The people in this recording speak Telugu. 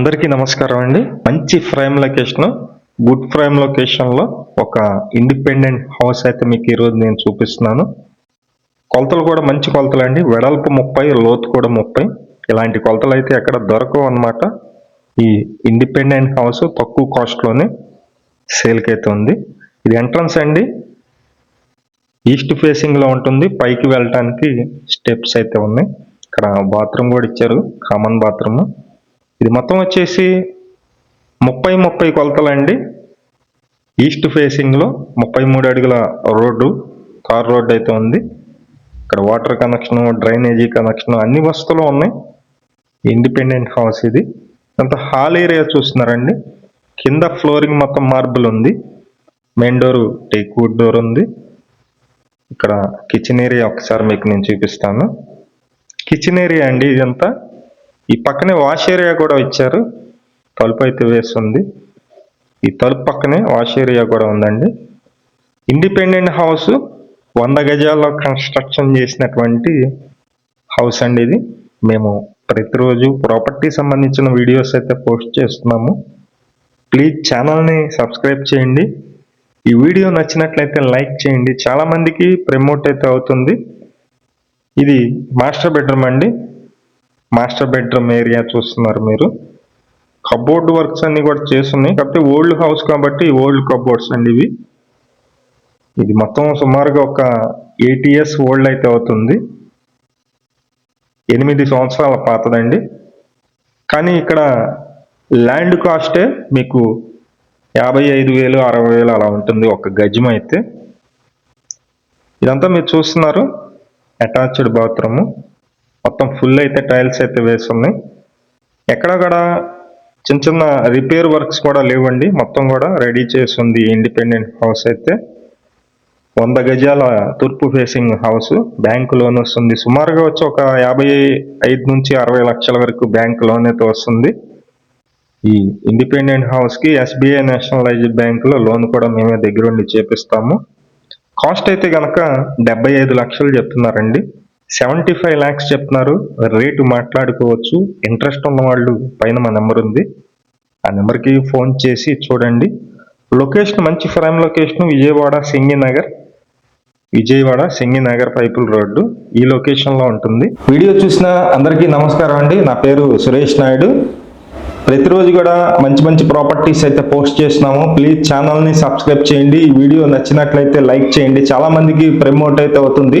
అందరికీ నమస్కారం అండి. మంచి ఫ్రేమ్ లొకేషన్ గుడ్ ఫ్రేమ్ లొకేషన్లో ఒక ఇండిపెండెంట్ హౌస్ అయితే మీకు ఈరోజు నేను చూపిస్తున్నాను. కొలతలు కూడా మంచి కొలతలు అండి. వెడల్పు ముప్పై లోతు కూడా ముప్పై. ఇలాంటి కొలతలు అయితే ఎక్కడ దొరకవు అనమాట ఈ ఇండిపెండెంట్ హౌస్ తక్కువ కాస్ట్లోనే సేల్కి అయితే ఉంది. ఇది ఎంట్రన్స్ అండి. ఈస్ట్ ఫేసింగ్లో ఉంటుంది. పైకి వెళ్ళటానికి స్టెప్స్ అయితే ఉన్నాయి. ఇక్కడ బాత్రూమ్ కూడా ఇచ్చారు. Common bathroom. ఇది మొత్తం వచ్చేసి ముప్పై ముప్పై కొలతలండి. ఈస్ట్ ఫేసింగ్లో ముప్పై మూడు అడుగుల రోడ్డు తార్ రోడ్డు అయితే ఉంది. ఇక్కడ వాటర్ కనెక్షన్ డ్రైనేజీ కనెక్షన్ అన్ని వస్తువులు ఉన్నాయి. ఇండిపెండెంట్ హౌస్ ఇది. అంత హాల్ ఏరియా చూస్తున్నారండి. కింద ఫ్లోరింగ్ మొత్తం మార్బుల్ ఉంది. Main door teak wood door ఉంది. ఇక్కడ కిచెన్ ఏరియా ఒకసారి మీకు నేను చూపిస్తాను. కిచెన్ ఏరియా అండి ఇదంతా. ఈ పక్కనే వాష్ ఏరియా కూడా ఇచ్చారు. తలుపు అయితే వేస్తుంది ఈ తలుపు పక్కనే వాష్ ఏరియా కూడా ఉందండి. ఇండిపెండెంట్ హౌస్ వంద గజాల్లో కన్స్ట్రక్షన్ చేసినటువంటి హౌస్ అండి ఇది. మేము ప్రతిరోజు ప్రాపర్టీ సంబంధించిన వీడియోస్ అయితే పోస్ట్ చేస్తున్నాము. ప్లీజ్ ఛానల్ని సబ్స్క్రైబ్ చేయండి. ఈ వీడియో నచ్చినట్లయితే లైక్ చేయండి. చాలామందికి ప్రమోట్ అయితే అవుతుంది. ఇది మాస్టర్ బెడ్రూమ్ అండి. మాస్టర్ బెడ్రూమ్ ఏరియా చూస్తున్నారు మీరు. కబోర్డ్ వర్క్స్ అన్ని కూడా చేస్తున్నాయి. కాకపోతే ఓల్డ్ హౌస్ కాబట్టి ఓల్డ్ కబోర్డ్స్ అండి ఇవి. ఇది మొత్తం సుమారుగా ఒక ఎయిట్ ఇయర్స్ ఓల్డ్ అయితే అవుతుంది. ఎనిమిది సంవత్సరాల పాతదండి. కానీ ఇక్కడ ల్యాండ్ కాస్టే మీకు యాభై ఐదు వేలు అరవై వేలు అలా ఉంటుంది ఒక గజం అయితే. ఇదంతా మీరు చూస్తున్నారు. Attached bathroom. మొత్తం ఫుల్ అయితే టైల్స్ అయితే వేస్తున్నాయి ఎక్కడ కూడా చిన్న చిన్న రిపేర్ వర్క్స్ కూడా లేవండి. మొత్తం కూడా రెడీ చేసి ఉంది ఇండిపెండెంట్ హౌస్ అయితే. వంద గజాల తూర్పు ఫేసింగ్ హౌస్ బ్యాంకు లోన్ వస్తుంది. సుమారుగా వచ్చి ఒక యాభై ఐదు నుంచి అరవై లక్షల వరకు బ్యాంక్ లోన్ అయితే వస్తుంది. ఈ ఇండిపెండెంట్ హౌస్కి ఎస్బీఐ నేషనలైజ్డ్ బ్యాంకులో లోన్ కూడా మేమే దగ్గరుండి చేపిస్తాము. కాస్ట్ అయితే కనుక డెబ్బై ఐదు లక్షలు చెప్తున్నారండి. సెవెంటీ ఫైవ్ ల్యాక్స్ చెప్తున్నారు. రేటు మాట్లాడుకోవచ్చు. ఇంట్రెస్ట్ ఉన్న వాళ్ళు పైన మా నెంబర్ ఉంది. ఆ నెంబర్కి ఫోన్ చేసి చూడండి. లొకేషన్ మంచి frame location Vijayawada Singinagar. Vijayawada Singinagar Pipula road. ఈ లొకేషన్లో ఉంటుంది. వీడియో చూసిన అందరికీ నమస్కారం అండి. నా పేరు సురేష్ నాయుడు. ప్రతిరోజు కూడా మంచి మంచి ప్రాపర్టీస్ అయితే పోస్ట్ చేస్తున్నాము. ప్లీజ్ ఛానల్ని సబ్స్క్రైబ్ చేయండి. ఈ వీడియో నచ్చినట్లయితే లైక్ చేయండి. చాలామందికి ప్రమోట్ అయితే అవుతుంది.